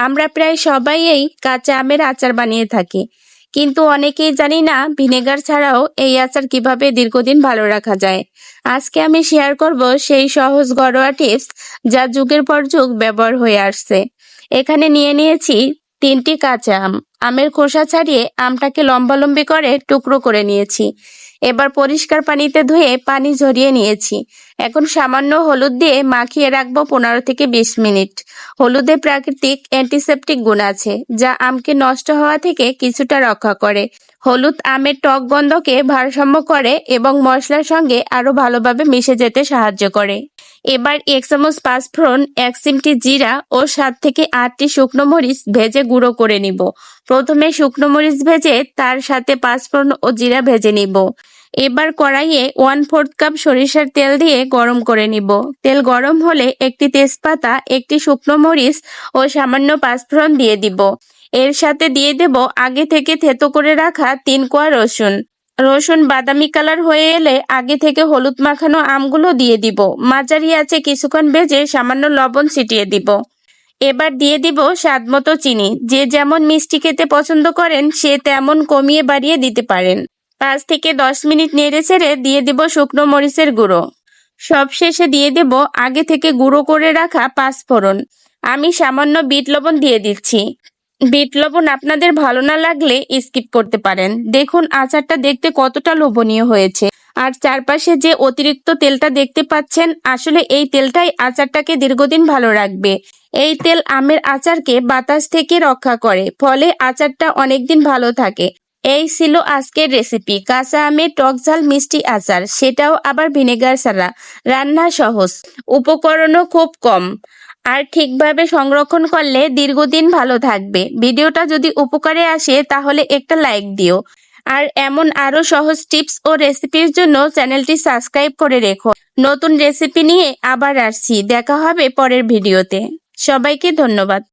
আমরা প্রায় সবাই এই কাঁচা আমের আচার বানিয়ে থাকি। কিন্তু অনেকেই জানি না, ভিনেগার ছাড়াও এই আচার কীভাবে দীর্ঘদিন ভালো রাখা যায়। আজকে আমি শেয়ার করব সেই সহজ ঘরোয়া টিপস যা যুগের পর যুগ ব্যবহার হয়ে আসছে। এখানে নিয়ে নিয়েছি তিনটি কাঁচা আম। আমের খোসা ছাড়িয়ে আমটাকে লম্বালম্বি করে টুকরো করে নিয়েছি। এবার পরিষ্কার পানিতে ধুয়ে পানি ঝরিয়ে নিয়েছি। এখন সামান্য হলুদ দিয়ে মাখিয়ে রাখব পনেরো থেকে বিশ মিনিট। হলুদে প্রাকৃতিক অ্যান্টিসেপটিক গুণ আছে, যা আমকে নষ্ট হওয়া থেকে কিছুটা রক্ষা করে। হলুদ আমের টক গন্ধকে ভারসাম্য করে এবং মশলার সঙ্গে আরও ভালোভাবে মিশে যেতে সাহায্য করে। এবার এক চামচ পাঁচফোড়ন এক চিমটি জিরা ও সাত থেকে আটটি শুকনো মরিচ ভেজে গুঁড়ো করে নিব। প্রথমে শুকনো মরিচ ভেজে তার সাথে পাঁচফোড়ন ও জিরা ভেজে নিব। এবার কড়াইয়ে ওয়ান ফোর্থ কাপ সরিষার তেল দিয়ে গরম করে নিব। তেল গরম হলে একটি তেজপাতা, একটি শুকনো মরিচ ও সামান্য পাঁচফোড়ন দিয়ে দিব। এর সাথে দিয়ে দেব আগে থেকে থেতো করে রাখা তিন কোয়া রসুন। রসুন বাদামি কালার হয়ে এলে আগে থেকে হলুদ মাখানো আমগুলো দিয়ে দিব। মাঝারি আছে কিছুক্ষণ ভেজে সামান্য লবণ ছিটিয়ে দিব। এবার দিয়ে দিব স্বাদ মতো চিনি। যে যেমন মিষ্টি খেতে পছন্দ করেন, সে তেমন কমিয়ে বাড়িয়ে দিতে পারেন। পাঁচ থেকে দশ মিনিট নেড়ে ছেড়ে দিয়ে দিব শুকনো মরিচের গুঁড়ো। সবশেষে দিয়ে দেব আগে থেকে গুঁড়ো করে রাখা পাঁচফোড়ন। আমি সামান্য বিট লবণ দিয়ে দিচ্ছি। বিট লবণ আপনাদের ভালো না লাগলে স্কিপ করতে পারেন। দেখুন, আচারটা দেখতে কতটা লোভনীয় হয়েছে। আর চারপাশে যে অতিরিক্ত তেলটা দেখতে পাচ্ছেন, আসলে এই তেলটাই আচারটাকে দীর্ঘদিন ভালো রাখবে। এই তেল আমের আচারকে বাতাস থেকে রক্ষা করে, ফলে আচারটা অনেকদিন ভালো থাকে। এই ছিল আজকের রেসিপি কাঁচা আমের টক ঝাল মিষ্টি আচার, সেটাও আবার ভিনেগার ছাড়া। রান্না সহজ, উপকরণও খুব কম। আর ঠিকভাবে সংরক্ষণ করলে দীর্ঘদিন ভালো থাকবে। ভিডিওটা যদি উপকারে আসে, তাহলে একটা লাইক দিও। আর এমন আরও সহজ টিপস ও রেসিপির জন্য চ্যানেলটি সাবস্ক্রাইব করে রেখো। নতুন রেসিপি নিয়ে আবার আসছি। দেখা হবে পরের ভিডিওতে। সবাইকে ধন্যবাদ।